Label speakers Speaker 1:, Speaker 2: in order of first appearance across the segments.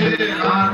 Speaker 1: dejar.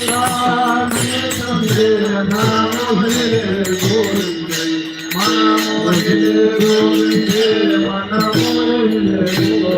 Speaker 1: Thank you.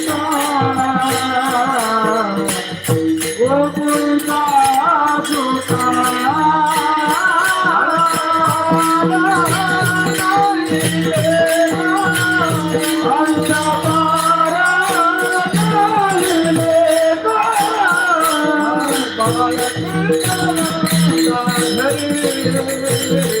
Speaker 1: Thank.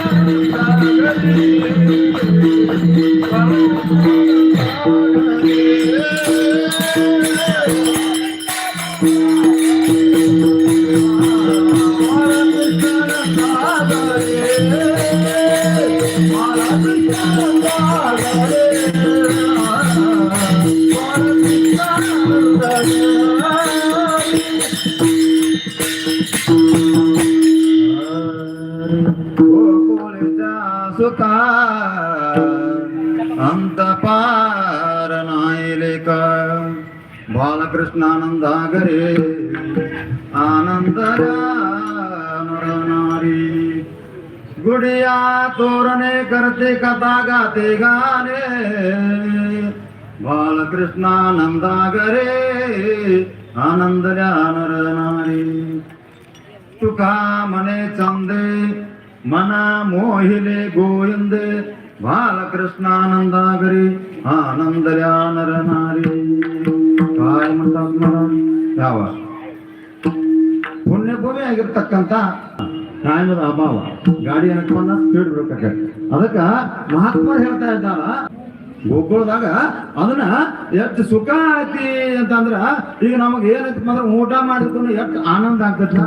Speaker 1: पार अंत पार नायले का? बालकृष्णानंद गरे आनंद नारी गुडिया तोरणे करते कथा गाते गाणे। बालकृष्णानंद गरे आनंद नारी तुका मने चंदे ಮನ ಮೋಹಿಲೆ ಗೋಯಂದೆ ಬಾಲಕೃಷ್ಣಾನಂದಾಗರಿ ಆನಂದರ್ಯಾನರ ನಾರಿ. ಯಾವ? ಪುಣ್ಯಭೂಮಿ ಆಗಿರ್ತಕ್ಕಂತ ನ್ಯಾಯದ ಅಭಾವ ಗಾಡಿ ಹಾಕೊಂಡ ಸ್ಪೀಡ್ ಅದಕ್ಕ ಮಹಾತ್ಮರು ಹೇಳ್ತಾ ಇದ್ದಾರ ಗೋಕುಳದಾಗ ಅದನ್ನ ಎಷ್ಟು ಸುಖ ಆಯ್ತಿ ಅಂತಂದ್ರ ಈಗ ನಮಗೆ ಏನೈತಿ ಅಂದ್ರೆ ಊಟ ಮಾಡಿದ್ರು ಎಷ್ಟು ಆನಂದ ಆಗ್ತೈತ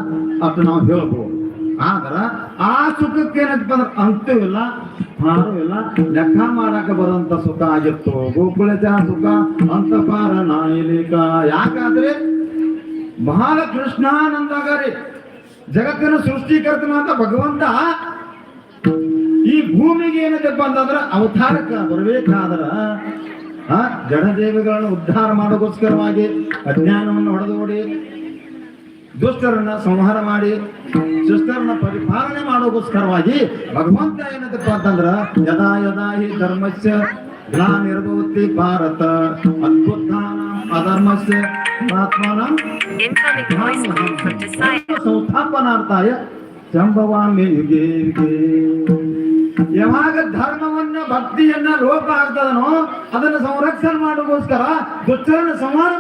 Speaker 1: ಅಷ್ಟು ನಾವು ಹೇಳ್ಬೋದು. ಆದ್ರ ಆ ಸುಖಕ್ಕೆ ಏನಾಯ್ತು ಅಂದ್ರೆ ಅಂತೂ ಇಲ್ಲ ಇಲ್ಲ. ಲೆಕ್ಕ ಮಾಡಾಕ ಬರುವಂತ ಸುಖ ಆಗಿತ್ತು. ಗೋಕುಳದ ಸುಖ ಅಂತ ಪಾರ ನಾಯಿಲಿಕ. ಯಾಕಾದ್ರೆ ಬಹಳ ಕೃಷ್ಣಾನಂದಗಾರಿ ಜಗತ್ತಿನ ಅಂತ ಭಗವಂತ ಈ ಭೂಮಿಗೆ ಏನದಪ್ಪ ಅಂತಂದ್ರ ಅವತಾರಕ್ಕ ಬರಬೇಕಾದ್ರ, ಆ, ಜಡದೇವಿಗಳನ್ನು ಉದ್ಧಾರ ಮಾಡೋಗೋಸ್ಕರವಾಗಿ ಅಜ್ಞಾನವನ್ನು ಹೊಡೆದೋಡಿ ದುಷ್ಟರನ್ನ ಸಂಹಾರ ಮಾಡಿ ಶಿಷ್ಟರನ್ನ ಪರಿಪಾಲನೆ ಮಾಡೋಗೋಸ್ಕರವಾಗಿ ಭಗವಂತ ಏನದಪ್ಪ ಅಂತಂದ್ರ ಯದಾ ಯದಾ ಹಿ ಧರ್ಮಸ್ಯ ಗ್ಲಾನಿರ್ಭವತಿ ಭಾರತ ಅದ್ಭುತಾನ ಅಧರ್ಮಸ್ಯ
Speaker 2: Desai.
Speaker 1: ಸಂಸ್ಥಾಪನಾರ್ಥಾಯ ಸಂಭವಾಮಿ ಯುಗೆ ಯಾವಾಗ ಧರ್ಮವನ್ನ, ಭಕ್ತಿಯನ್ನ ಲೋಪ ಆಗ್ತದನೋ, ಅದನ್ನ ಸಂರಕ್ಷಣೆ ಮಾಡೋಗೋಸ್ಕರ, ದುಷ್ಟರನ್ನ ಸಂಹಾರ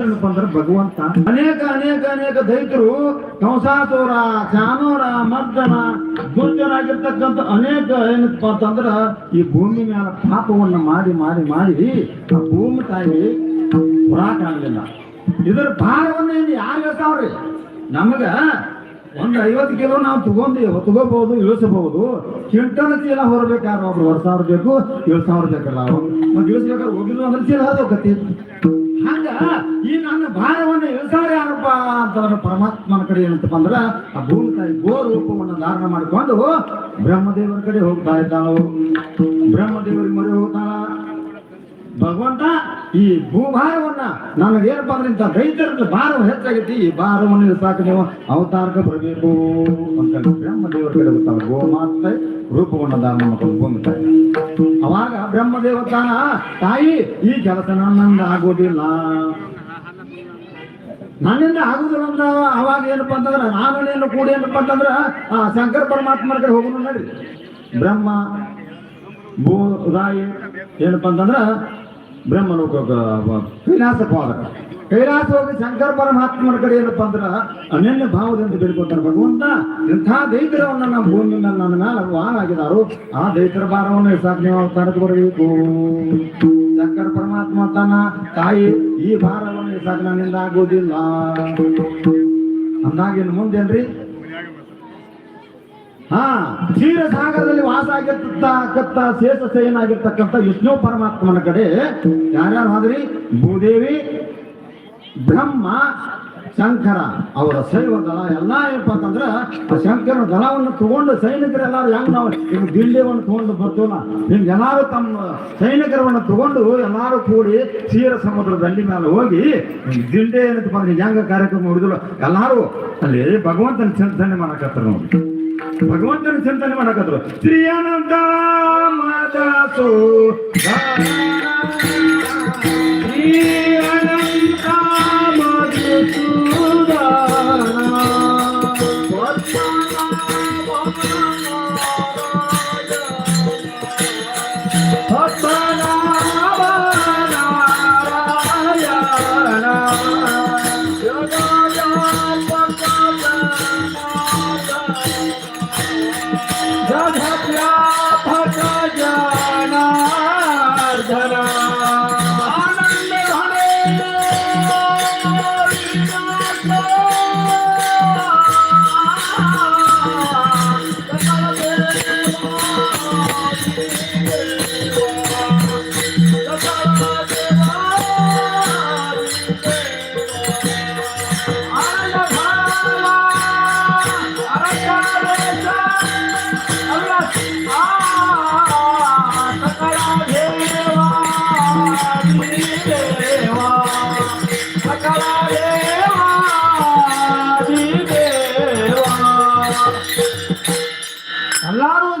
Speaker 1: ಏನಪ್ಪ ಅಂದ್ರೆ ಭಗವಂತ ಅನೇಕ ಅನೇಕ ಅನೇಕ ದೈತರು ಕಂಸಾಸೋರ, ಚಾನೋರ, ಮರ್ದನ ದುಚ್ಚರಾಗಿರ್ತಕ್ಕಂಥ ಅನೇಕ ಏನಪ್ಪ ಅಂತಂದ್ರ ಈ ಭೂಮಿ ಮ್ಯಾಲ ಪಾಪವನ್ನ ಮಾಡಿ ಮಾಡಿ ಮಾಡಿ ಆ ಭೂಮಿ ತಾಯಿ ಹೊರಾಕಾಗಲಿಲ್ಲ ಇದರ ಭಾರವನ್ನ ಯಾರು ಹೇಳ್ತಾವ್ರಿ? ನಮಗ ಒಂದ್ ಐವತ್ತು ಕಿಲೋ ನಾವು ತಗೊಂಡು ತಗೋಬಹುದು, ಇಳಿಸಬಹುದು. ಕ್ವಿಂಟಲ್ ಚೀಲ ಹೊರಬೇಕಾದ್ರೆ ಒಬ್ರು ಹೊರ ಸಾವಿರ ಬೇಕು, ಏಳು ಸಾವಿರ ಬೇಕಲ್ಲ. ಮತ್ತೆ ಇಳಿಸ್ಬೇಕಾದ್ರೆ ಹೋಗಿಲ್ಲ ಅಂದ್ರೆ ಚೀಲ ಹೋಗತಿ ಹಂಗ ಈ ನನ್ನ ಭಾರವನ್ನ ಇಳಿಸಾರ ಯಾರಪ್ಪ ಅಂತಂದ್ರೆ ಪರಮಾತ್ಮನ ಕಡೆ ಏನಂತಪ್ಪ ಅಂದ್ರ ಆ ಭೂಮಿ ತಾಯಿ ಗೋ ರೂಪವನ್ನು ಧಾರಣ ಮಾಡಿಕೊಂಡು ಬ್ರಹ್ಮದೇವರ ಕಡೆ ಹೋಗ್ತಾ ಇದ್ದಾಳು. ಬ್ರಹ್ಮದೇವರಿಗೆ ಮೊರೆ ಹೋಗ್ತಾಳ. ಭಗವಂತ, ಈ ಭೂಭಾರವನ್ನ ನನಗೇನಪ್ಪ ಅಂದ್ರೆ ಇಂಥ ರೈತರ ಭಾರ ಹೆಚ್ಚಾಗೈತಿ, ಈ ಭಾರವನ್ನು ಸಾಕು ನೀವು ಅವತಾರಕ್ಕೆ ಬರಬೇಕು ಅಂತ ಬ್ರಹ್ಮದೇವರ ಬರ್ತಾನೆ ಗೋಮಾತೆ ರೂಪವನ್ನು ದಾನ ಮಾಡ್ಕೊಂಡು ತಾಯಿ ಅವಾಗ ಬ್ರಹ್ಮದೇವತಾನ, ತಾಯಿ, ಈ ಕೆಲಸ ನನ್ನಿಂದ ಆಗೋದಿಲ್ಲ. ನನ್ನಿಂದ ಆಗುದಿಲ್ಲ ಅಂತ ಅವಾಗ ಏನಪ್ಪ ಅಂತಂದ್ರೆ, ನಾನು ಕೂಡಿ ಏನಪ್ಪ ಅಂತಂದ್ರೆ, ಆ ಶಂಕರ ಪರಮಾತ್ಮನ ಕಡೆ ಹೋಗೋಣ ನಡಿ. ಬ್ರಹ್ಮ, ಭೂ, ರಾಯಿ ಏನಪ್ಪ ಅಂತಂದ್ರ ಬ್ರಹ್ಮಲೋಕ ಹೋದ ಕೈಲಾಸ ಹೋಗಿ ಶಂಕರ ಪರಮಾತ್ಮನ ಕಡೆ ಏನಪ್ಪ ಅಂದ್ರ ಅನನ್ಯ ಭಾವದಿಂದ ಬೇಡ್ಕೊತಾರೆ ಭಗವಂತ. ಇಂಥ ದೈತರವನ್ನ ನಮ್ಮ ಭೂಮಿ ನನ್ನ ಮೇಲೆ ಆಗಿದಾರು, ಆ ದೈತರ ಭಾರವನ್ನು ಇಸಾಕ್ ನೀವು ಶಂಕರ ಪರಮಾತ್ಮ ತನ್ನ ತಾಯಿ ಈ ಭಾರವನ್ನು ಸಾಧ್ಯ ನನ್ನಿಂದ ಆಗೋದಿಲ್ಲ ಅಂದಾಗ ಇನ್ನು ಮುಂದೇನ್ರಿ? ಹಾ ಕ್ಷೀರ ಸಾಗರದಲ್ಲಿ ವಾಸ ಆಗಿರ್ತಕ್ಕಂಥ ಶೇಷ ಆಗಿರ್ತಕ್ಕಂಥ ವಿಷ್ಣು ಪರಮಾತ್ಮನ ಕಡೆ ಯಾರ್ಯಾರು ಹೋದ್ರಿ? ಭೂದೇವಿ, ಬ್ರಹ್ಮ, ಶಂಕರ, ಅವರ ಶೈವ ದಳ, ಎಲ್ಲ ಏನಪ್ಪ ಅಂತಂದ್ರ ಶಂಕರನ ದಳವನ್ನು ತಗೊಂಡು ಸೈನಿಕರೆಲ್ಲರೂ ಹೆಂಗ್ ನಾವು ಈಗ ದಿಲ್ಲಿವನ್ನು ತಗೊಂಡು ಬರ್ತೋಣ ನಿಮ್ ಎಲ್ಲಾರು ತಮ್ಮ ಸೈನಿಕರವನ್ನು ತಗೊಂಡು ಎಲ್ಲಾರು ಕೂಡಿ ಕ್ಷೀರ ಸಮುದ್ರದಲ್ಲಿ ಮೇಲೆ ಹೋಗಿ ದಿಂಡೆ ಏನಪ್ಪ ಅಂದ್ರೆ ಹೆಂಗ ಕಾರ್ಯಕ್ರಮ ಹುಡುಗರು ಎಲ್ಲಾರು ಅಲ್ಲಿ ಭಗವಂತನ ಚಿಂತನೆ ಮಾಡಕತ್ತಾರ ನೋಡಿ भगवंत संतांनी म्हणा करतो श्री अनंता माता सो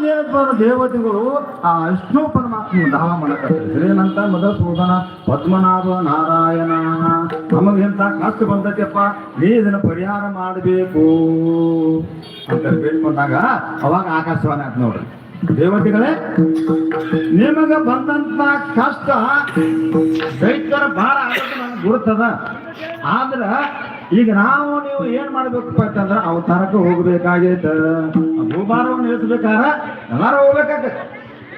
Speaker 1: ಅಂದ್ರೆ ದೇವತೆಗಳು ಆ ವಿಷ್ಣು ಪರಮಾತ್ಮ ದಾಹ ಮಾಡಕತ್ತಾರೆ ಏನಂತ ಮಧುಸೂದನ ಪದ್ಮನಾಭ ನಾರಾಯಣ. ನಮಗೆಂತ ಕಷ್ಟ ಬಂದೈತಪ್ಪ ನೀ ಇದನ್ನ ಪರಿಹಾರ ಮಾಡಬೇಕು. ಅಂತ ಬೇಡ್ಕೊಂಡಾಗ ಅವಾಗ ಆಕಾಶವಾಣಿ ಆಯ್ತು ನೋಡ್ರಿ. ದೇವತೆಗಳೇ, ನಿಮಗೆ ಬಂದಂತ ಕಷ್ಟ ದೈತ್ಯರ ಭಾರ ನನಗೆ ಗುರುತದ. ಆದ್ರ ಈಗ ನಾವು ನೀವು ಏನ್ ಮಾಡ್ಬೇಕಪ್ಪ ಅಂತಂದ್ರ ಅವತಾರಕ್ಕೆ ಹೋಗ್ಬೇಕಾಗೈತ ಭೂಭಾರವನ್ನು ಇಳಿಸ್ಬೇಕಾರ ಎಲ್ಲಾರು ಹೋಗ್ಬೇಕಾಗತ್ತೆ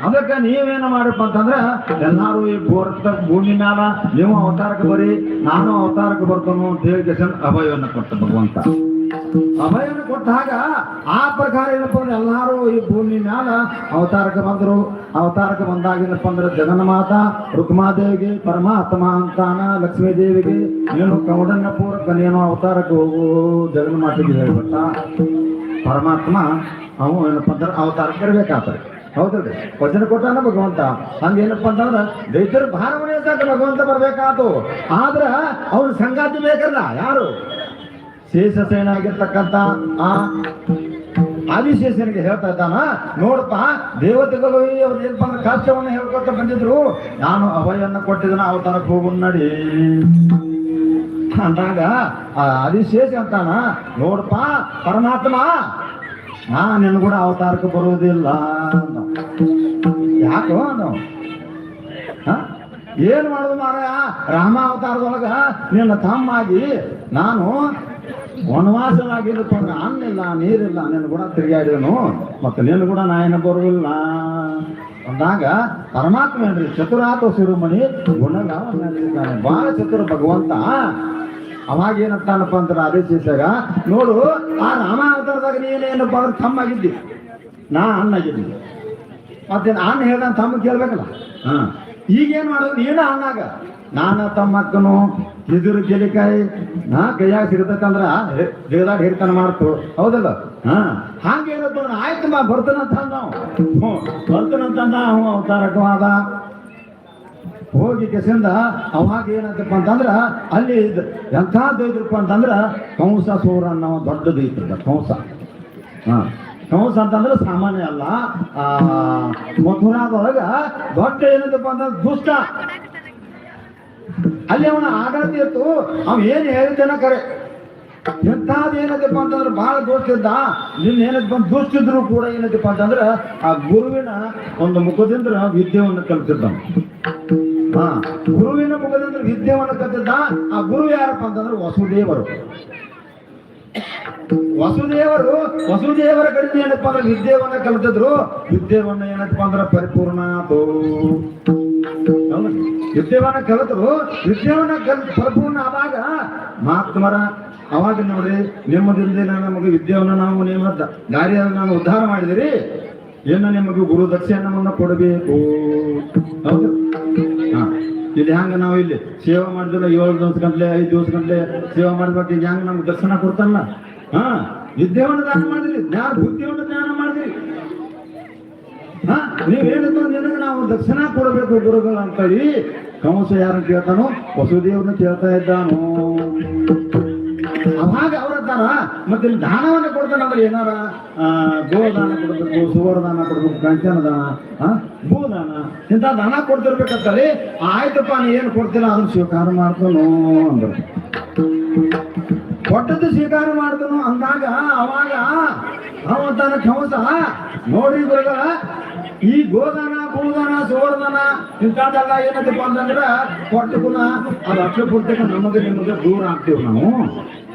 Speaker 1: ಅದಕ್ಕೆ ನೀವೇನು ಮಾಡಪ್ಪ ಅಂತಂದ್ರೆ ಎಲ್ಲಾರು ಈ ಬೋರ್ತ ಭೂಮಿ ಮ್ಯಾಲ ನೀವು ಅವತಾರಕ್ಕೆ ಬರೀ, ನಾನು ಅವತಾರಕ್ಕೆ ಬರ್ತಾನೋ ಅಂತ ಹೇಳಿ ಅಭಯವನ್ನು ಕೊಟ್ಟ ಭಗವಂತ. ಅಭಯವನ್ನು ಕೊಟ್ಟಾಗ ಆ ಪ್ರಕಾರ ಏನಪ್ಪ ಅಂದ್ರೆ ಎಲ್ಲಾರು ಈ ಭೂಮಿ ಮ್ಯಾಲ ಅವತಾರಕ್ಕೆ ಬಂದರು. ಅವತಾರಕ್ಕೆ ಬಂದಾಗ ಏನಪ್ಪ ಅಂದ್ರೆ ಜಗನ್ಮಾತ, ರುಕ್ಮಾದೇವಿಗೆ, ಪರಮಾತ್ಮ ಅಂತಾನ ಲಕ್ಷ್ಮೀ ದೇವಿಗೆ ಏನು ಕೌಡನ್ನ ಪೂರ್ವಕ ನೀನು ಅವತಾರಕ್ಕೆ ಹೋಗು ಜಗನ್ಮಾತೆಗೆ ಹೇಳ್ಬಿಟ್ಟ. ಪರಮಾತ್ಮ, ಅವು ಏನಪ್ಪ ಅಂದ್ರೆ ಅವತಾರಕ್ಕೆ ಇರ್ಬೇಕಾಗ್ತದೆ ಹೌದ್ರಿ ವಚನ ಕೊಟ್ಟಾನ ಭಗವಂತ. ಹಂಗೇನಪ್ಪ ಅಂತಂದ್ರ ದೈತ್ಯರು ಭಾರವಣೆ ಭಗವಂತ ಬರ್ಬೇಕಾತು. ಆದ್ರ ಅವ್ರ ಸಂಗಾತಿ ಬೇಕಲ್ಲ, ಯಾರು? ಶೇಷಸೇನಾಗಿರ್ತಕ್ಕಂಥ ಆ, ಆದಿಶೇಷನಿಗೆ ಹೇಳ್ತಾ ಇದ್ದಾನ. ನೋಡಪ್ಪ, ದೇವತೆಗಳು ಅವ್ರು ಏನಪ್ಪ ಅಂದ್ರೆ ಕಷ್ಟವನ್ನು ಹೇಳ್ಕೊತ ಬಂದಿದ್ರು. ನಾನು ಅಭಯವನ್ನು ಕೊಟ್ಟಿದ್ದನ ಅವತಾರಕ್ಕೆ ಹೋಗು ನಡಿ ಅಂದಾಗ, ಆ ಆದಿಶೇಷ ಅಂತಾನ, ನೋಡಪ್ಪ, ಪರಮಾತ್ಮ ನಾ ನಿನ್ನ ಕೂಡ ಅವತಾರಕ್ಕೆ ಬರುವುದಿಲ್ಲ. ಯಾಕೋ ಹ? ಏನ್ ಮಾಡುದು ಮಾರಾಯ? ರಾಮ ಅವತಾರದೊಳಗ ನಿನ್ನ ತಮ್ಮಾಗಿ ನಾನು ಅಂದ್ರೆ ಅನ್ನಿಲ್ಲ, ನೀರಿಲ್ಲ, ನಿನ್ನ ಕೂಡ ತಿರುಗಾಡಿದನು ಮತ್ತೆ ನಿನ್ನ ಕೂಡ ನಾಯನ ಬರುವಿಲ್ಲ ಅಂದಾಗ ಪರಮಾತ್ಮ ಏನ್ರಿ ಚತುರಾತ ಶಿರುಮಣಿ ಗುಣಗಾವನಾಗಿದ್ದಾನೆ ಬಹಳ ಚತುರ ಭಗವಂತ. ಅವಾಗ ಏನಂತಾನಪ್ಪ ಅಂತ ಆದೇಶಿಸಿದಾಗ ನೋಡು, ಆ ರಾಮಾವತಾರದಾಗ ನೀನೇನಪ್ಪ ಅಂದ್ರೆ ತಮ್ಮಾಗಿದ್ದಿ ನಾ ಅಣ್ಣಾಗಿದ್ದಿ ಮತ್ತೆ ಅನ್ನ ಹೇಳ್ದಂತ ತಮ್ಮ ಕೇಳ್ಬೇಕಲ್ಲ. ಹಾ. ಈಗೇನ್ ಮಾಡೋದು? ನೀನು ಅಣ್ಣಾಗ. ನಾನ ತಮ್ಮ ಎದುರು ಕೆಲಿಕಾಯಿ ನಾ ಕೈಯಾಗ ಸಿಗತಕ್ಕಂದ್ರ ಜಗದಾಗ ಹಿರಿತನ ಮಾಡ್ತು. ಹೌದಲ್ಲ? ಹಾ. ಅಂದ್ರೆ, ಆಯ್ತು ಮಾ ಬರ್ತನಂತ ನಾವು ಬರ್ತಾನಂತ ಅಂದ ಅವ ಅವತಾರಕ್ಕೆ ಹೋಗಿ ಕೆಸಿಂದ ಅವಾಗ ಏನಂತಪ್ಪ ಅಂತಂದ್ರ, ಅಲ್ಲಿ ಎಂಥ ದೈದ್ರಪ್ಪ ಅಂತಂದ್ರ, ಕಂಸ, ಸೂರ ಅನ್ನೋ ದೊಡ್ಡದು ದೈತ್ರ ಕಂಸ. ಹಾ. ಕಂಸ ಅಂತಂದ್ರೆ ಸಾಮಾನ್ಯ ಅಲ್ಲ. ಆ, ಮಥುರಾದೊಳಗ ದೊಡ್ಡ ಏನಂತಪ್ಪ ಅಂತಂದ್ರೆ ದುಷ್ಟ. ಅಲ್ಲಿ ಅವನ ಆಡಳಿತ ಇತ್ತು. ಅವ್ ಏನ್ ಹೇಳಿದ್ದೇನ ಕರೆ. ಎಂತಾದ್ ಏನದಪ್ಪ ಅಂತಂದ್ರೆ ಬಹಳ ದೋಷ ಇದ್ದ. ನಿನ್ನ ಏನದಪ್ಪ ದೋಷಿದ್ರು ಕೂಡ ಏನದಪ್ಪ ಅಂತಂದ್ರೆ ಆ ಗುರುವಿನ ಒಂದು ಮುಖದಿಂದ ವಿದ್ಯೆಯನ್ನು ಕಲಿತಿದ್ದ ಹಾ, ಗುರುವಿನ ಮುಖದಿಂದ ವಿದ್ಯೆಯನ್ನು ಕಲಿತಿದ್ದ ಆ ಗುರು ಯಾರಪ್ಪ ಅಂತಂದ್ರೆ ವಸುದೇವರು. ವಸುದೇವರು, ವಸುದೇವರ ಕಡೆಯಿಂದ ಏನಪ್ಪ ಅಂದ್ರೆ ವಿದ್ಯೆವನ್ನ ಕಲಿತಿದ್ರು ವಿದ್ಯೆವನ್ನ ಏನಪ್ಪ ಅಂದ್ರೆ ಪರಿಪೂರ್ಣ ವಿದ್ಯೆವನ್ನ ಕಲಿತರು ವಿದ್ಯೆವನ್ನ ಕಲ್ ಪರಿಪೂರ್ಣ ಆದಾಗ ಮಹಾತ್ಮರ ಅವಾಗ ನೋಡಿ ನಿಮ್ಮದಿಂದ ನಮಗೆ ವಿದ್ಯೆಯನ್ನು ನಾವು ನಿಮ್ಮ ದಾರಿಯನ್ನು ನಾವು ಉದ್ಧಾರ ಮಾಡಿದಿರಿ. ಏನು ನಿಮಗೆ ಗುರು ದಕ್ಷಿಣವನ್ನು ಕೊಡಬೇಕು. ಹೌದು. ಇಲ್ಲಿ ಹ್ಯಾಂಗ ನಾವು ಇಲ್ಲಿ ಸೇವೆ ಮಾಡಿದ್ರೆ ಏಳು ದಿವಸ ಗಂಟ್ಲೆ, ಐದು ದಿವಸ ಗಂಟ್ಲೆ ಸೇವೆ ಮಾಡ್ಬೇಕು. ಹೆಂಗ ನಮ್ಗೆ ದರ್ಶನ ಕೊಡ್ತಾರಲ್ಲ. ಹಾ. ವಿದ್ಯೆಯನ್ನು ದಾನ ಮಾಡಿದ್ರಿ, ಜ್ಞಾನ, ಬುದ್ಧಿಯನ್ನು ಜ್ಞಾನ ಮಾಡಿದ್ರಿ. ಹಾ? ಹೇಳಿದ್ರು ನಿನಗೆ ನಾವು ದಕ್ಷಿಣ ಕೊಡಬೇಕು ಗುರುಗಳು ಅಂತೇಳಿ. ಕಂಸ ಯಾರು ಕೇಳ್ತಾನೋ? ವಸುದೇವ್ರನ್ನ ಕೇಳ್ತಾ ಇದ್ದಾನು? ಅವಾಗ ಅವ್ರದ್ದಾರ ಮತ್ತೆ ಇಲ್ಲಿ ದಾನವನ್ನ ಕೊಡ್ತಾನಂದ್ರೆ ಏನಾರ? ಆ, ಗೋದಾನ ಕೊಡಬೇಕು ಸುವರ್ದಾನ ಕೊಡಬೇಕು ಕಂಚನ ದಾನ ಭೂದಾನ. ಇಂಥ ದಾನ ಕೊಡ್ತಿರ್ಬೇಕಂತಾರೆ ಆಯ್ತಪ್ಪ ನೀ ಏನು ಕೊಡ್ತಿಲ್ಲ ಅದನ್ನ ಸ್ವೀಕಾರ ಮಾಡ್ತಾನೋ ಅಂದ್ರು. ಕೊಟ್ಟದ್ದು ಸ್ವೀಕಾರ ಮಾಡ್ತಾನೋ ಅಂದಾಗ ಅವಾಗ ಅವತ್ತಾನ ಕಂಸ ನೋಡಿ ಗುರುಗಳ ಈ ಗೋದಾನ ಭೂದಾನ ಸುವರ್ದಾನ ಇಂಥದ್ದೆಲ್ಲ ಏನದಪ್ಪ ಅಂತಂದ್ರೆ ಕೊಟ್ಟು ಗುಣ ಅದು ಅಕ್ಷರ ಪುಟ್ಟಕ ನಮಗೆ ನಿಮಗೆ ದೂರ ಆಗ್ತೀವಿ ನಾವು.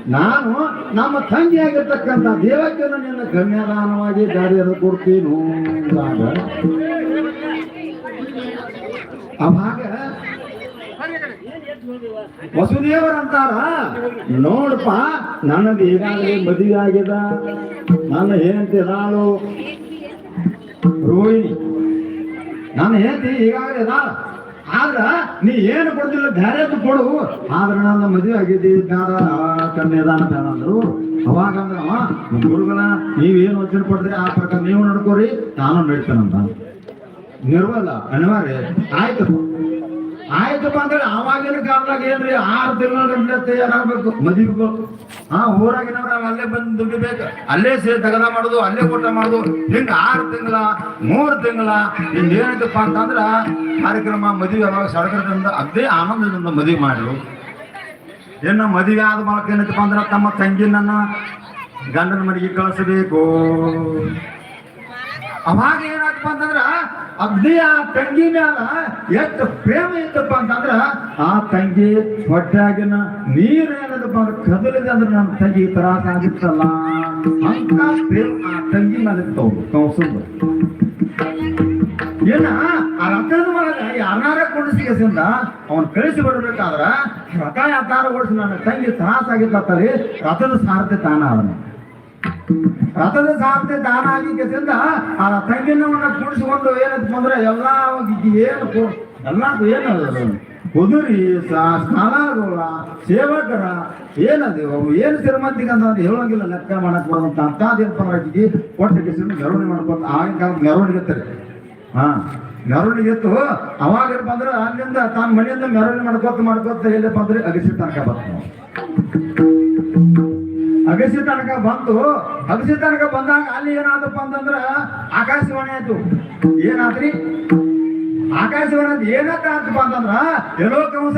Speaker 1: ನಾನು ನಮ್ಮ ತಂಗಿಯಾಗಿರ್ತಕ್ಕಂಥ ದೇವಕ್ಕೆ ನಿನ್ನ ಕನ್ಯಾದಾನವಾಗಿ ದಾರಿಯನ್ನು ಕೊಡ್ತೀನಿ ಅವಾಗ ವಸುದೇವರಂತಾರ, ನೋಡಪ್ಪ ನನ್ನದು ಈಗಾಗಲೇ ಮದುವೆ ಆಗಿದೆ ನನ್ನ ಹೆಂಡತಿ ನಾಳು ರೋಹಿಣಿ. ನನ್ನ ಹೆಂಡತಿ ಈಗಾಗಲೇ ಅದ ಆದ್ರ ನೀ ಏನು ಕೊಡ್ತಿಲ್ಲ ಧೈರ್ಯದ್ದು ಕೊಡು. ಆದ್ರೆ ನನ್ನ ಮದುವೆ ಆಗಿದ್ದಿ ಕಾದ ಕನ್ಯಾದಾನ ಬೇಡ ಅಂದ್ರು. ಅವಾಗ ಅಂದ್ರ ಗುರುಗಳ ನೀವೇನು ವಚನ ಕೊಡ್ರಿ ಆ ಪ್ರಕಾರ ನೀವು ನಡ್ಕೋರಿ, ನಾನು ನಡೀತಾನಂತ. ನಿರ್ವಲ್ಲ, ಅನಿವಾರ್ಯ. ಆಯ್ತು. ಆಯ್ತಪ್ಪ ಅಂದ್ರೆ ಅವಾಗಿನ ಕಾಲದಾಗ ಏನ್ರಿ ಆರು ತಿಂಗಳ ಗಂಟೆ ಮದುವೆಗೂ. ಆ ಊರಾಗಿನವ್ರ ಅಲ್ಲೇ ಬಂದು ದುಡಿಬೇಕು. ಅಲ್ಲೇ ಸೇರಿ ತಗದ ಮಾಡುದು, ಅಲ್ಲೇ ಊಟ ಮಾಡುದು. ಹಿಂಗ ಆರು ತಿಂಗಳ, ಮೂರು ತಿಂಗಳ ಏನೈತಪ್ಪ ಅಂತಂದ್ರ ಕಾರ್ಯಕ್ರಮ ಮದುವೆ ಅವಾಗ ಸಡಗರದಿಂದ ಅದೇ ಆನಂದದಿಂದ ಮದುವೆ ಮಾಡಿರು. ಇನ್ನು ಮದುವೆ ಆದ ಮೂಲಕ ಏನೈತಪ್ಪ ಅಂದ್ರ ತಮ್ಮ ತಂಗಿನನ್ನ ಗಂಡನ ಮನೆಗೆ ಕಳಿಸಬೇಕು. ಅವಾಗ ಏನಾಯ್ತಪ್ಪ ಅಂತಂದ್ರ ಅಗ್ನಿ ಆ ತಂಗಿ ಮ್ಯಾಲ ಎಷ್ಟು ಪ್ರೇಮ ಇತ್ತಪ್ಪ ಅಂತಂದ್ರ, ಆ ತಂಗಿ ಹೊಟ್ಟಾಗಿನ ನೀರ್ ಏನದಪ್ಪ ಅಂದ್ರೆ ಕದಲಿದೆ ಅಂದ್ರೆ ನನ್ನ ತಂಗಿ ತ್ರಾಸ ಆಗಿತ್ತಲ್ಲ ಅಂತ ಪ್ರೇಮ ಆ ತಂಗಿ ಮ್ಯಾಲ ಇತ್ತವು ಕೌಸಲ್ದು. ಏನ, ಆ ರಥದ ಒಳಗ ಯಾರನ್ನಾರ ಕುಣಿಸಿಗೆಸಿಂದ ಅವನ್ ಕಳಿಸಿ ಬಿಡ್ಬೇಕಾದ್ರ ರಥ ಯಾತಾರ ಓಡಿಸಿ ನನ್ನ ತಂಗಿ ತ್ರಾಸ ಆಗಿತ್ತಲ್ಲಿ ರಥದ ಸಾರಥಿ ತಾನ ಅವನು ರಥದ ಸಾಧನೆ ದಾನ ಆಗಿದ್ದರಿಂದ ಆ ತಂಗಿನವನ್ನ ಕೂಡಿಸಿಕೊಂಡು ಏನಂತ ಬಂದ್ರೆ ಎಲ್ಲ ಏನು ಎಲ್ಲ ಏನದು ಕುದುರಿ, ಸ- ಸ್ಥಾನಗಳ ಸೇವಕರ, ಏನದು ಅವು ಏನು ಶ್ರೀಮಂತಿಗೆ ಅಂತ ಹೇಳೋಂಗಿಲ್ಲ, ಲೆಕ್ಕ ಮಾಡಕ್ ಬರೋದಂತ ದೇವರಾಜಿಗೆ ಕೊಟ್ಟು ಕಿಸಿನ ಮೆರವಣಿಗೆ ಮಾಡ್ಕೊಂಡು ಆಗಿನ ಕಾಲದ ಮೆರವಣಿಗೆ ಇರ್ತಾರೆ ಹಾ ಮೆರವಣಿಗೆ ಇತ್ತು ಅವಾಗ ಬಂದ್ರೆ ಅಲ್ಲಿಂದ ತಾನು ಮನೆಯಿಂದ ಮೆರವಣಿಗೆ ಮಾಡ್ಕೋತ ಮಾಡ್ಕೋತ ಎಲ್ಲಪ್ಪ ಅಂದ್ರೆ ಅಗಸಿ ತನಕ ಬರ್ತಾನೆ. ಅಗಸಿ ತನಕ ಬಂತು ಅಗಸಿ ತನಕ ಬಂದಾಗ ಅಲ್ಲಿ ಏನಾದಪ್ಪ ಅಂತಂದ್ರ ಆಕಾಶವಾಣಿ ಆಯ್ತು. ಏನಾದ್ರಿ? ಆಕಾಶವಾಣಿ ಅಂತ ಏನಂತ ಅಂತಪ್ಪ ಅಂತಂದ್ರ ಎಲ್ಲೋ ಕಂಸ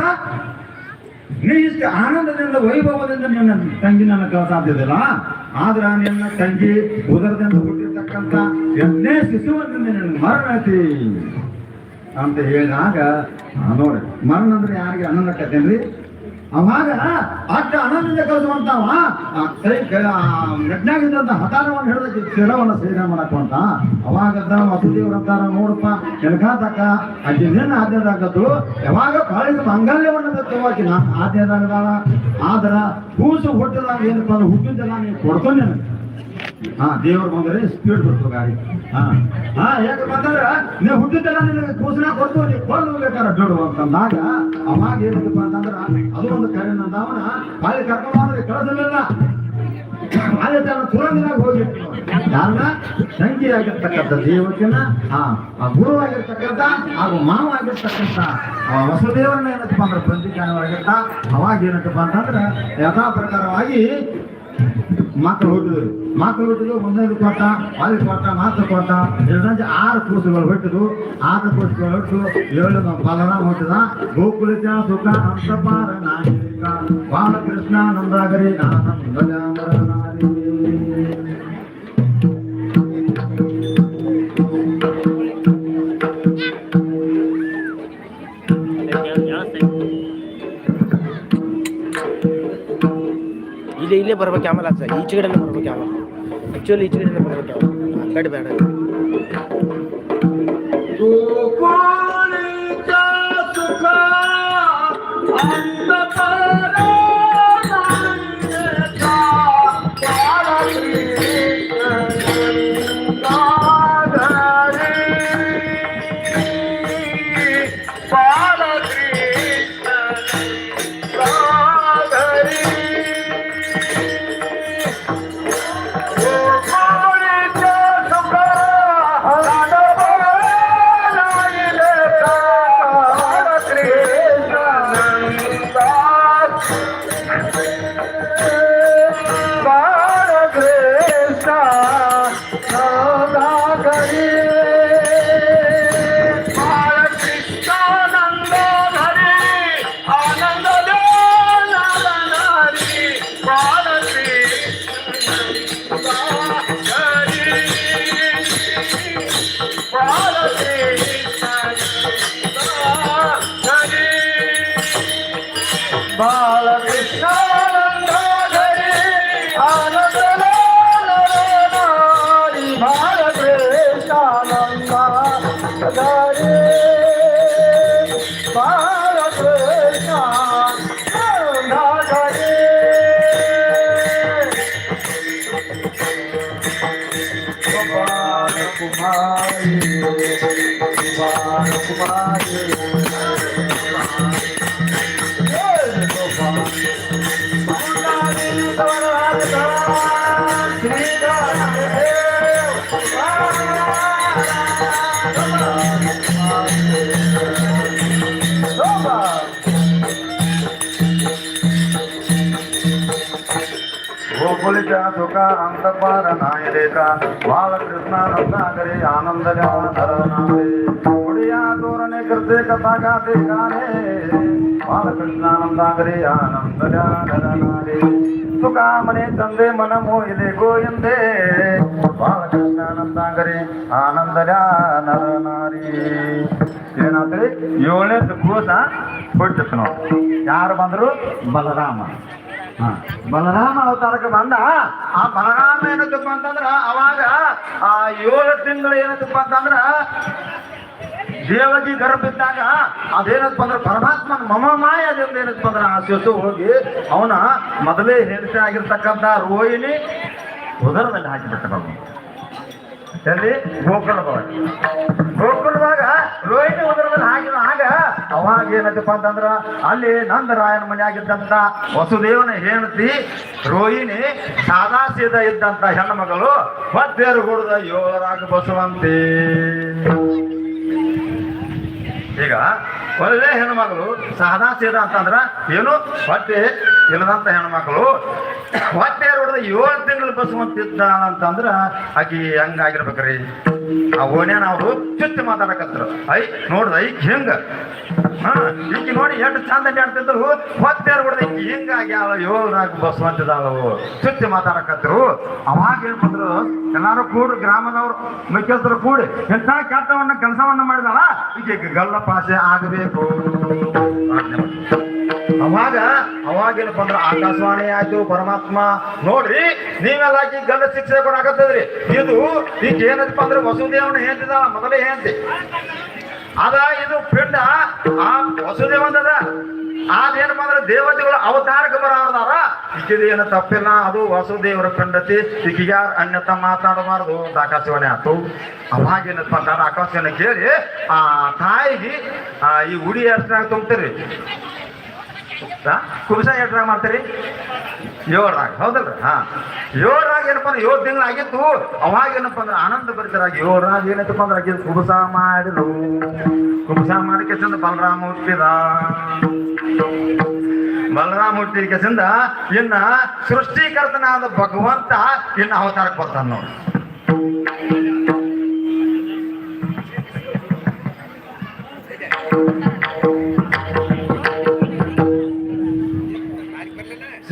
Speaker 1: ನೀ ಇಷ್ಟು ಆನಂದದಿಂದ, ವೈಭವದಿಂದ ನಿನ್ನ ತಂಗಿ ನನ್ನ ಕಳ್ಸಾತಿದ್ದಿಲ್ಲ ಆದ್ರ ನಿನ್ನ ತಂಗಿ ಉದರದಿಂದ ಹುಟ್ಟಿರ್ತಕ್ಕಂತ ಎಣ್ಣೆ ಶಿಶುವನ್ನು ನಿನ್ನ ಮರಣತಿ. ಅಂತ ಹೇಳಿದಾಗ ನೋಡಿ, ಮರಣ ಅಂದ್ರೆ ಯಾರಿಗೆ? ಆನಂದ ಕತ್ತೇನ್ರಿ ಅವಾಗ ಆ ಆನಂದದಿಂದ ಕೈ ನೆಟ್ನಾಗಿದ್ದಂತ ಹತಾರವನ್ನು ಹಿಡಿದ ಸ್ಥಿರವನ್ನು ಸೇವೆ ಮಾಡಕೊಂತ ಅವಾಗದ್ದ ಅವಾಗದ ವಸುದೇವ್ರ ಅಂತಾರ ನೋಡಪ್ಪ ಎಲ್ಗಾತಕ್ಕ ಅಜ್ಜಿ ಆದ್ಯದಾಗದ್ದು ಯಾವಾಗ ಕಾಳಿದ ಮಂಗಲ್ಯವನ್ನ ತಗೋಕಿ ನಾನು ಆದ್ಯದಾಗದಾಳ ಆದ್ರ, ಕೂಸು ಹುಟ್ಟಿದಾಗ ಏನಪ್ಪ ಅಂದ್ರೆ ಹುಟ್ಟಿದ್ದೆಲ್ಲ ನೀನು ಕೊಡ್ತೇನೆ ನನಗೆ ಹಾ, ದೇವ್ರು ಬಂದರೆ ಸ್ಪೀಡ್ ಬರ್ತು ಗಾಡಿ. ಹಾ. ಹಾ ಯಾಕಪ್ಪ ಅಂತಂದ್ರ ನೀವು ಹುಟ್ಟಿದ್ದೆಲ್ಲ ನಿನಗೆ ಕೂಸನ ಕೊಡ್ತು, ನೀವು ಕೊಂಡು ಹೋಗ್ಬೇಕಾರ ದೊಡ್ಡ ಅಂತಂದಾಗ ಅವಾಗ ಏನಪ್ಪ ಅಂತಂದ್ರ ಅದು ಒಂದು ಕರೆನ ಅವನ ಅಲ್ಲಿ ಕರ್ಕೊಂಡು ಹೋದ್ರೆ ಕಳಿಸಲಿಲ್ಲ. ಅಲ್ಲಿ ತನ್ನ ತುರಂಗಿನಾಗ ಹೋಗಿತ್ತು ಕಾರಣ ತಂಗಿ ಆಗಿರ್ತಕ್ಕಂಥ ದೇವಕಿನ ಆ ಗುರುವಾಗಿರ್ತಕ್ಕಂಥ ಹಾಗೂ ಮಾವ ಆಗಿರ್ತಕ್ಕಂಥ ಆ ವಸುದೇವರನ್ನ ಏನಪ್ಪ ಅಂದ್ರೆ ಪ್ರತಿಕಾರವಾಗಿರ್ತ, ಅವಾಗ ಏನಪ್ಪಾ ಅಂತಂದ್ರೆ ಯಥಾ ಪ್ರಕಾರವಾಗಿ ಮಕ್ಕಳು ಹುಟ್ಟಿದ್ರು ಮಕ್ಕಳು ಹುಟ್ಟಿದ್ರು ಒಂದೊಂದು ಕೊಟ್ಟ ಅಲ್ಲಿ ಕೊಟ್ಟ ಮಾತ್ರ ಕೊಟ್ಟ ಎರಡಂಜೆ ಆರು ಕೂಸುಗಳು ಹುಟ್ಟಿದ್ವು ಆರು ಕೂಸುಗಳು ಹುಟ್ಟು ಏಳು ಬಲರಾಮ ಹುಟ್ಟಿದ ಗೋಕುಲಿತ ಸುಖ ಹಂಸಪಾರ ನಾಯಕ ಬಾಲಕೃಷ್ಣ ನಂದಾಗರಿ ಆನಂದ
Speaker 3: ಬರ್ಬೇಕು ಆಮೇಲೆ ಅಜ್ಜ ಈಚೆ ಕಡೆನೇ ಬರ್ಬೇಕು ಆಮೇಲೆ ಆ್ಯಕ್ಚುಲಿ ಈಚೆ ಕಡೆನೇ ಬರ್ಬೇಕು ಆ ಕಡೆ ಬೇಡ
Speaker 4: ಗೋಕುಳಿತ Kumari
Speaker 1: né? ಸುಖ ಅಂತಪಾರ ನಾಯಕ ಬಾಲಕೃಷ್ಣ ರತ್ನಾಕರಿ ಆನಂದ ಕುಡಿಯ ತೋರಣೆ ಕೃತೆ ಕಥಾಗಾತಿ ಗಾನೆ ಬಾಲಕೃಷ್ಣಾನಂದಾಗರಿ ಆನಂದ ಸುಖ ಮನೆ ತಂದೆ ಮನ ಮೋಹಿದೆ ಗೋಯಂದೆ ಬಾಲಕೃಷ್ಣಾನಂದಾಗರಿ ಆನಂದ ನಾರಿ ಏನಾದ್ರಿ ಏಳನೇ ಕೂಸ ಬಿಡ್ತಿತ್ತು ನಾವು ಯಾರು ಬಂದ್ರು ಬಲರಾಮ ಹಾ. ಬಲರಾಮ ಅವತಾರಕ್ಕೆ ಬಂದ. ಆ ಬಲರಾಮ ಏನತ್ತಪ್ಪ ಅಂತಂದ್ರ, ಅವಾಗ ಆ ಏಳು ತಿಂಗಳು ಏನತ್ತಪ್ಪ ಅಂತಂದ್ರ ದೇವಗಿ ಗರ್ಭ ಇದ್ದಾಗ ಅದೇನಪ್ಪ ಅಂದ್ರೆ ಪರಮಾತ್ಮನ ಮಮ ಮಾಯದಿಂದ ಏನಪ್ಪ ಅಂದ್ರೆ ಆ ಶಿಶು ಹೋಗಿ ಅವನ ಮೊದಲೇ ಹೆಂಡತಿ ಆಗಿರ್ತಕ್ಕಂಥ ರೋಹಿಣಿ ಉದರದಲ್ಲಿ ಹಾಕಿಬಿಟ್ಟ ಎಲ್ಲಿ ಗೋಕುಲದೊಳಗ. ಗೋಕುಲದಾಗ ರೋಹಿಣಿ ಉದರದಲ್ಲಿ ಹಾಕಿದ ಆಗ ಅವಾಗ ಏನತ್ತಪ್ಪ ಅಂತಂದ್ರ ಅಲ್ಲಿ ನಂದರಾಯನ ಮನೆಯಾಗಿದ್ದಂತ ವಸುದೇವನ ಹೆಂಡತಿ ರೋಹಿಣಿ ಸಾದಾ ಸೀದಾ ಇದ್ದಂತ ಹೆಣ್ಣು ಮಗಳು ಮತ್ತೇರು ಗುಡದ ಬಸುವಂತೆ ಬಸವಂತಿ. ಈಗ ಒಳ್ಳೆ ಹೆಣ್ಮಗಳು ಸಾದಾ ಸೀದಾ ಅಂತಂದ್ರೆ ಏನು? ಹೊಟ್ಟೆ ಇಲ್ಲದಂತ ಹೆಣ್ಮಕ್ಳು ಹೊಟ್ಟೆ ಹೊಡೆದ ಏಳು ತಿಂಗಳು ಬಸವಂತಿದ್ದ ಅಂತಂದ್ರೆ ಆಕಿ ಹಂಗಾಗಿರ್ಬೇಕ್ರಿ. ಆ ಓಣ್ಯಾನ ಅವರು ಚುಚ್ಚಿ ಮಾತಾಡಕತ್ರ. ಐ ನೋಡ್ದ ಐಕ್ ಹೆಂಗ? ಹಾ, ಈಕಿ ನೋಡಿ ಎಷ್ಟು ಚಂದ ಆಡ್ತಿದ್ರು ಹೊಟ್ಟೆ ಬಿಡ್ದ ಹಿಂಗ ಹಿಂಗಾಗಿ ಯಾವ ಏಳರಾಗ ಬಸುವಂತಿದ್ದಾಳವು ಚುಚ್ಚಿ ಮಾತಾಡಕತ್ರು. ಅವಾಗ ಏನ್ ಬಂದ್ರು, ಎಲ್ಲಾರು ಕೂಡಿ, ಗ್ರಾಮದವ್ರು, ಮುಖ್ಯಸ್ಥರು ಕೂಡಿ ಎಂತ ಕೆಲಸವನ್ನ ಕೆಲಸವನ್ನ ಮಾಡಿದಾಳ? ಈಗ ಗಲ್ಲ ಪಾಸೆ ಆಗಬೇಕು. ಅವಾಗ ಅವಾಗೇನಪ್ಪ ಅಂದ್ರೆ ಆಕಾಶವಾಣಿ ಆಯ್ತು, ಪರಮಾತ್ಮ. ನೋಡ್ರಿ, ನೀವೆಲ್ಲ ಗಂಡ ಶಿಕ್ಷೆ ಕೊಡಾಕತ್ತದ್ರಿ. ಇದು ಈಗ ಏನಪ್ಪ ಅಂದ್ರೆ ವಸುದೇವನ ಹೇಳ್ತಿದ ಮೊದಲೇ ಹೇಳ್ತಿ ಅದ ಇದು ಪಿಂಡ, ಆ ವಸುದೇವಂದದ ಅದೇನಪ್ಪ ಅಂದ್ರೆ ದೇವತೆಗಳು ಅವತಾರಕ್ಕೆ ಬರೋದಾರ ಏನು ತಪ್ಪಿಲ್ಲ, ಅದು ವಸುದೇವರ ಪಿಂಡತಿ. ಯಾರು ಅನ್ಯತ ಮಾತಾಡಬಾರ್ದು ಅಂತ ಆಕಾಶವಾಣಿ ಆತು ಅವಾಗ ಏನಪ್ಪ ಅಂದ್ರೆ ಆಕಾಶವಾಣಿ ಕೇಳಿ, ಆ ತಾಯಿಗೆ ಈ ಉಡಿ ಎಷ್ಟಾಗ ತುಂಬ್ತೀರಿ. ಕುಬ್ಸ ಎಷ್ಟ್ರಾಗ ಮಾಡ್ತೀರಿ? ಏಳ್ರಾಗ ಹೌದಲ್ರಿ? ಹಾ. ಏಳ್ರಾಗ ಏನಪ್ಪ ಅಂದ್ರೆ ಏಳು ತಿಂಗಳು ಆಗಿತ್ತು. ಅವಾಗ ಏನಪ್ಪ ಅಂದ್ರೆ ಆನಂದ ಭರಿತರಾಗಿ ಏಳ್ರಾಗ ಏನಪ್ಪ ಅಂದ್ರೆ ಆಗಿದ್ದು ಕುಬಸ ಮಾಡಿದ್ರು ಕುಬಸ ಮಾಡಿ ಕೆಸಂದ ಬಲರಾಮ ಹುಟ್ಟಿದ ಬಲರಾಮ ಹುಟ್ಟಿದ ಕೆಸಂದ ಇನ್ನ ಸೃಷ್ಟಿಕರ್ತನಾದ ಭಗವಂತ ಇನ್ನ ಅವತಾರಕ್ಕೆ ಬರ್ತಾನೆ ನೋಡಿ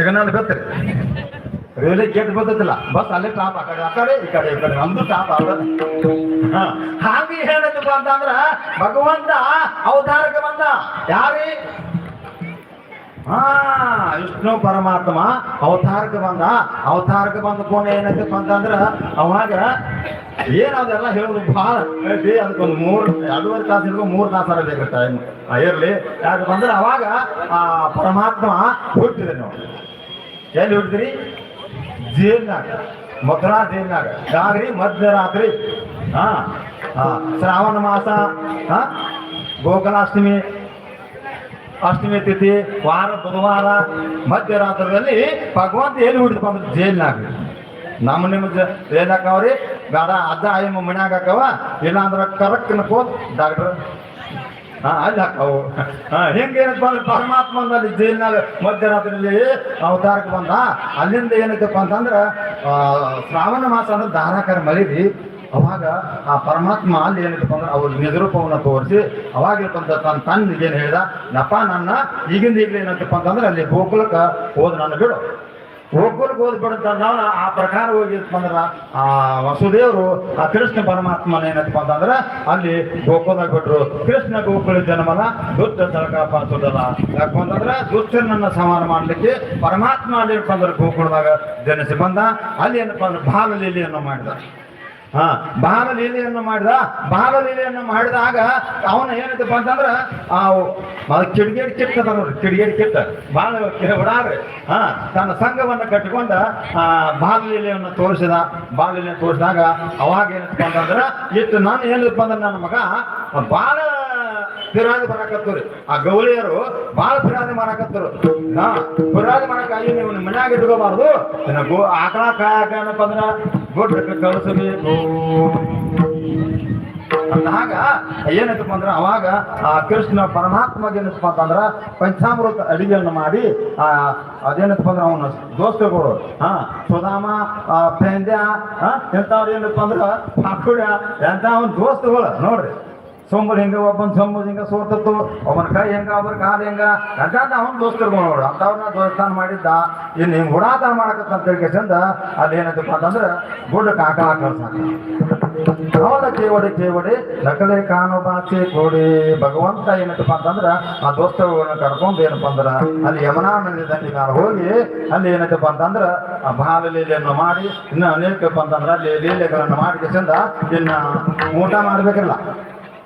Speaker 1: ಸಿಗನಲ್ ಗೊತ್ತ್ರಿ ರೈಲ್ವೆ ಗೇಟ್ ಬರ್ತೈತಿಲ್ಲ ಬಸ್ ಅಲ್ಲೇ ಟಾಪ್ ಆ ಕಡೆ ಆ ಕಡೆ, ಈ ಕಡೆ ಈ ಕಡೆ. ನಮ್ದು ಟಾಪ್ ಆಗ ಹಾಗೆ ಹೇಳಿದಪ್ಪ ಅಂತಂದ್ರ, ಭಗವಂತ ಅವತಾರಕ್ಕೆ ಬಂದ. ಯಾರಿ? ಹಾ, ವಿಷ್ಣು ಪರಮಾತ್ಮ ಅವತಾರಕ್ಕೆ ಬಂದ. ಅವತಾರಕ್ಕೆ ಬಂದ ಕೋಣೆ ಏನೈತಪ್ಪ ಅಂತಂದ್ರ, ಅವಾಗ ಏನದೆಲ್ಲ ಹೇಳುದು ಭಾಳ ಐತಿ. ಅದಕ್ಕೊಂದು ಮೂರು, ಎರಡೂವರೆ ತಾಸು ಹಿಡ್ಕೊಂಡು ಮೂರು ತಾಸರ ಬೇಕು ಟೈಮ್ ಇರ್ಲಿ. ಅಂದ್ರೆ ಅವಾಗ, ಆ, ಪರಮಾತ್ಮ ಹುಟ್ಟಿದೆ ನಾವು ಎಲ್ಲಿ ಹುಟ್ಟಿದ್ರಿ ಜೇಲ್ನಾಗ, ಮಥುರಾ ಜೇಲ್ನಾಗ. ಯಾಗ್ರಿ ಮಧ್ಯರಾತ್ರಿ ಹಾ ಹಾ. ಶ್ರಾವಣ ಮಾಸ, ಹಾ? ಗೋಕುಲಾಷ್ಟಮಿ, ಅಷ್ಟಮಿ ತಿಥಿ, ವಾರ, ಬುಧವಾರ ಮಧ್ಯರಾತ್ರದಲ್ಲಿ ಭಗವಂತ ಎಲ್ಲಿ ಹುಟ್ಟಿದಪ್ಪ ಅಂದ್ರೆ ಜೈಲ್ನಾಗ? ನಮ್ಮ ನಿಮ್ಮ ಏನ್ ಹಾಕವ್ರಿ ಬೇಡ, ಅಜ್ಜ ಆಯಮ್ಮ ಮನ್ಯಾಗ ಹಾಕವ ಇಲ್ಲಾಂದ್ರ ಕರೆಕ್ಟ್ ಕೋತ್ ಡಾಕ್ಟರ್ ಅಲ್ಲಿ ಹಾಕವು ಹಿಂಗೇನಪ್ಪ ಅಂದ್ರೆ ಪರಮಾತ್ಮನಲ್ಲಿ ಜೈಲಿನಾಗ ಮಧ್ಯರಾತ್ರಿಯಲ್ಲಿ ಅವತಾರಕ್ಕೆ ಬಂದ. ಅಲ್ಲಿಂದ ಏನೈತಪ್ಪ ಅಂತಂದ್ರೆ ಶ್ರಾವಣ ಮಾಸ ಅಂದ್ರೆ ಧಾರಾಕಾರ ಮಳಿದಿ ಅವಾಗ ಆ ಪರಮಾತ್ಮ ಅಲ್ಲಿ ಏನೈತಪ್ಪ ಅಂದ್ರೆ ಅವ್ರ ನಿಜರೂಪವನ್ನು ತೋರಿಸಿ, ಅವಾಗ ತನ್ನ ತನ್ನ ತನ್ನಿಗೆ ಏನು ಹೇಳ್ದ, ನಪ್ಪ, ನನ್ನ ಈಗಿಂದ ಈಗಲೇ ಏನಂತಪ್ಪ ಅಂತಂದ್ರೆ ಅಲ್ಲಿ ಗೋಕುಲಕ್ಕೆ ಹೋದ ನನ್ನ ಬಿಡು. ಗೋಕುಲಕ್ಕೆ ಓದ್ಬಿಡುತ್ತ ನಾವು ಆ ಪ್ರಕಾರ ಅಂದ್ರ ಆ ವಸುದೇವರು ಆ ಕೃಷ್ಣ ಪರಮಾತ್ಮನ ಏನಪ್ಪ ಅಂತಂದ್ರೆ ಅಲ್ಲಿ ಗೋಕುಲದಾಗ ಬಿಟ್ರು. ಕೃಷ್ಣ ಗೋಕುಲ ಜನ್ಮನ ದುಷ್ಟ ತಲಕಾಪಾಸೋದಲ್ಲ ಯಾಕಂತಂದ್ರ ದುಷ್ಟರನ್ನ ಸಮಾನ ಮಾಡ್ಲಿಕ್ಕೆ ಪರಮಾತ್ಮ ಅಲ್ಲಿ ಏನಪ್ಪ ಅಂದ್ರೆ ಗೋಕುಲದಾಗ ಜನಿಸಿ ಬಂದ. ಅಲ್ಲಿ ಏನಪ್ಪ ಅಂದ್ರೆ ಬಾಲಲೀಲೆಯನ್ನು ಮಾಡಿದ. ಹಾ, ಬಾಲಲೀಲೆಯನ್ನು ಮಾಡಿದ, ಬಾಲಲೀಲೆಯನ್ನು ಮಾಡಿದಾಗ ಅವನು ಏನೈತಪ್ಪ ಅಂತಂದ್ರ, ಆ ಕಿಡಿಗೇಡ್ ಕಿತ್ತ ಬರೋರು ಕಿಡಿಗೇಡಿ ಕಿತ್ತ. ಬಾಲ ಬಿಡಾರ್ರಿ. ಹಾ, ತನ್ನ ಸಂಘವನ್ನ ಕಟ್ಟಿಕೊಂಡ, ಆ, ಬಾಲಲೀಲೆಯನ್ನು ತೋರಿಸಿದ. ಬಾಲಲೀಲೆ ತೋರಿಸಿದಾಗ ಅವಾಗ ಏನಪ್ಪ ಅಂತಂದ್ರ, ಇತ್ತು, ನಾನು ಏನಪ್ಪ ಅಂದ್ರೆ ನನ್ನ ಮಗ ಬಾಲ ಫಿರಾದಿ ಮಾಡಕತ್ತವ್ರಿ. ಆ ಗೌಳಿಯರು ಬಾಳ ಫಿರಾದಿ ಮಾಡಕತ್ತರು. ಫಿರಾದಿ ಮಾಡಕ್ಕಾಗಿ ನೀವು ಮನ್ಯಾಗ ಇಟ್ಕೋಬಾರ್ದು. ಆಕಳ ಕಾಯಕ ಏನಪ್ಪ ಅಂದ್ರ ಗೊಡ್ಡ ಕಳಿಸಬೇಕು. ಅಂದಾಗ ಏನೈತಪ್ಪ ಅಂದ್ರೆ ಅವಾಗ, ಆ ಕೃಷ್ಣ ಪರಮಾತ್ಮಗೆ ಏನಪ್ಪ ಅಂತಂದ್ರ ಪಂಚಾಮೃತ ಅಡಿಗೆಯನ್ನು ಮಾಡಿ, ಆ ಅದೇನಪ್ಪ ಅಂದ್ರೆ ಅವನ ದೋಸ್ತಗಳು ಹಾ, ಸುಧಾಮ ಪೇಂದ್ಯ ಎಂಥವ್ರು ಏನಪ್ಪ ಅಂದ್ರ ಹಾಕುಡ್ಯ ಎಂಥ ಅವನ ದೋಸ್ತಗಳು ನೋಡ್ರಿ. ಸೋಂಬರ್ ಹಿಂಗ, ಒಬ್ಬನ್ ಸೋಂಬಲ್ ಹಿಂಗ ಸೋತತ್ತು, ಒಬ್ಬನ ಕೈ ಹೆಂಗ ಅವ್ರ ಕಾಲು ಹೆಂಗ. ಅಂತ ಅವನ ದೋಸ್ತರು ನೋಡು ಅಂತವ್ರನ್ನ ದೇವಸ್ಥಾನ ಮಾಡಿದ್ದ. ಇನ್ನು ಹಿಂಗ್ ಗುಣಾತನ ಮಾಡಕತ್ತ ಅಂತ ಚಂದ ಅಲ್ಲಿ ಅಂತಂದ್ರೆ ಗುಡ್ಡ ಕಾಕ ಕಳ್ಸಾಕ ಅವನ ಕೇವಡಿ ಕೇವಡಿ, ನಕಲೆ ಕಾನು ಬಾಚೆ ಕೋಡಿ. ಭಗವಂತ ಏನಪ್ಪಾ ಅಂತಂದ್ರ ಆ ದೋಸ್ತಗಳನ್ನ ಕರ್ಕೊಂಡು ಏನಪ್ಪಾ ಅಂದ್ರ, ಅಲ್ಲಿ ಯಮನಾ ನದಿ ಮ್ಯಾಲ ಹೋಗಿ ಅಲ್ಲಿ ಏನಪ್ಪಾ ಅಂತಂದ್ರ ಆ ಬಾಲ ಲೀಲೆಯನ್ನು ಮಾಡಿ, ಇನ್ನ ಅನೇಕಪ್ಪ ಅಂತಂದ್ರ ಅಲ್ಲಿ ಲೀಲೆಗಳನ್ನ ಮಾಡಿ ಚಂದ ಇನ್ನ ಊಟ ಮಾಡ್ಬೇಕಿಲ್ಲ.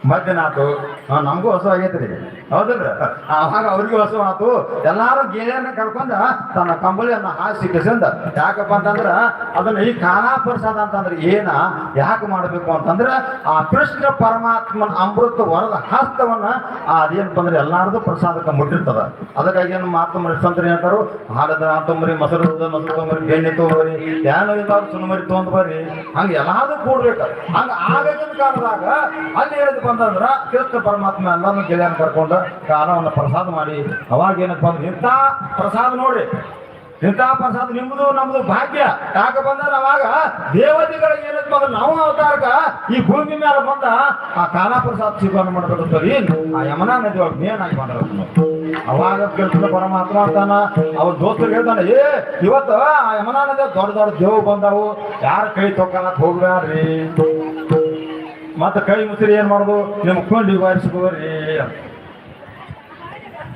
Speaker 1: મત નાખો ಹಾ, ನಮಗೂ ಹೊಸ ಆಗೈತ್ರಿ ಹೌದಲ್ರಿ? ಆವಾಗ ಅವ್ರಿಗೂ ಹೊಸ ಆತು. ಎಲ್ಲಾರು ಗೆಳೆಯನ್ನ ಕರ್ಕೊಂಡ ತನ್ನ ಕಂಬಳಿಯನ್ನ ಹಾಸಿ ಕೆಸಂದ, ಯಾಕಪ್ಪ ಅಂತಂದ್ರ ಅದನ್ನ ಈ ಖಾನಾ ಪ್ರಸಾದ ಅಂತಂದ್ರೆ ಏನ, ಯಾಕೆ ಮಾಡಬೇಕು ಅಂತಂದ್ರ ಆ ಕೃಷ್ಣ ಪರಮಾತ್ಮನ ಅಮೃತ ವರದ ಹಸ್ತವನ್ನ ಅದೇನಪ್ಪ ಅಂದ್ರೆ ಎಲ್ಲಾರದು ಪ್ರಸಾದಕ್ಕೆ ಮುಟ್ಟಿರ್ತದ. ಅದಕ್ಕಾಗಿ ಏನು ಮಾತು ಸಂತರ ಅಂತಾರು ಹಾಡದ ತೊಂಬರಿ, ಮೊಸರು ಮೊಸರು ತೊಂಬರಿ, ಬೆಣ್ಣೆ ತೊಗೊಬರಿ ಏನೋ ಇದಾದ್ರು ಸುನಮರಿ ತೊಗೊಂಡ್ ಬರ್ರಿ ಹಂಗ ಎಲ್ಲಾರು ಕೂಡ್ಬೇಕು. ಹಂಗ ಆಗದಿನ ಕಾಲದಾಗ ಅಲ್ಲಿ ಹೇಳಿದ್ ಬಂತಂದ್ರ ಕೃಷ್ಣ ಪರಮಾತ್ಮ ಎಲ್ಲಾನು ಗೆಳೆಯನ್ ಕರ್ಕೊಂಡು ಕಾಲವನ್ನು ಪ್ರಸಾದ ಮಾಡಿ. ಅವಾಗ ಏನಪ್ಪ ಅಂದ್ರೆ ಇಂಥ ಪ್ರಸಾದ ನೋಡ್ರಿ. ಇಂಥ ಪ್ರಸಾದ ನಿಮ್ಮದು ನಮ್ದು ಭಾಗ್ಯ. ಯಾಕ ಬಂದ್ರೆ ಅವಾಗ ದೇವತೆಗಳ ಏನಪ್ಪ ಅಂದ್ರೆ ನಾವು ಅವತಾರಕ ಈ ಭೂಮಿ ಮೇಲೆ ಬಂದ ಆ ಕಾಲ ಪ್ರಸಾದ ಸ್ವೀಕಾರ ಮಾಡ್ಬೇಕಂತರಿ ಆ ಯಮನಾ ನದಿ ಒಳಗೆ ಆಗಿ ಬಂದ್ರ ಅವಾಗ ಕೃಷ್ಣ ಪರಮಾತ್ಮ ಅಂತಾನ, ಅವ್ರ ದೋಸ್ತರು ಹೇಳ್ತಾನೆ, ಏ, ಇವತ್ತು ಆ ಯಮನಾ ನದಿ ದೊಡ್ಡ ದೊಡ್ಡ ದೇವ್ ಬಂದವು. ಯಾರ ಕೈ ತೊಗೊಳಕ್ ಹೋಗ್ಬ್ಯಾಡ್ರಿ? ಮತ್ತೆ ಕೈ ಮುಸಿರಿ ಏನ್ ಮಾಡುದು? ನಿಮ್ಮ ಕೊಂಡಿ ಬಾರಿಸ್ಕೋರಿ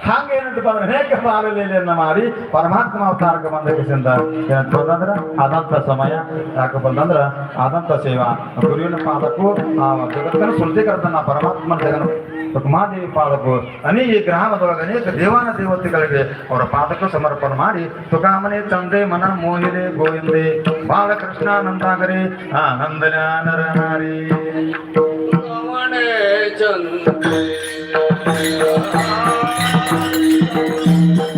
Speaker 1: ಹಂಗ ಏನಂತಪ್ಪ ಅಂದ್ರೆ ಅನೇಕ ಬಾಲಲೀಲೆಯನ್ನ ಮಾಡಿ ಪರಮಾತ್ಮ ಅವತಾರಕ್ಕೆ ಬಂದ ಕೇಸಿಂದ ಏನಂತಂದ್ರ ಆದಂತ ಸಮಯ. ಯಾಕಪ್ಪ ಬಂದಂದ್ರ ಆದಂತ ಸೇವಾ. ಗುರುವಿನ ಪಾದಕ್ಕೂ, ಆ ಜಗತ್ತನ್ನು ಶುದ್ಧೀಕರ್ತನ ಪರಮಾತ್ಮನ ಜಗನು ಉಮಾದೇವಿ ಪಾದಕ್ಕೂ ಅನೇಕ ಗ್ರಾಮದೊಳಗೆ ಅನೇಕ ದೇವಾನ ದೇವತೆಗಳಿಗೆ ಅವರ ಪಾದಕ್ಕೂ ಸಮರ್ಪಣೆ ಮಾಡಿ, ತುಕಾಮನೆ ತಂದೆ ಮನ ಮೋಹಿರೆ ಗೋವಿಂದೆ, ಬಾಲಕೃಷ್ಣ ನಂದಾಗರಿ, ಆನಂದನ ನರನಾರಿ.
Speaker 4: ಚಂದ್ರ Thank you.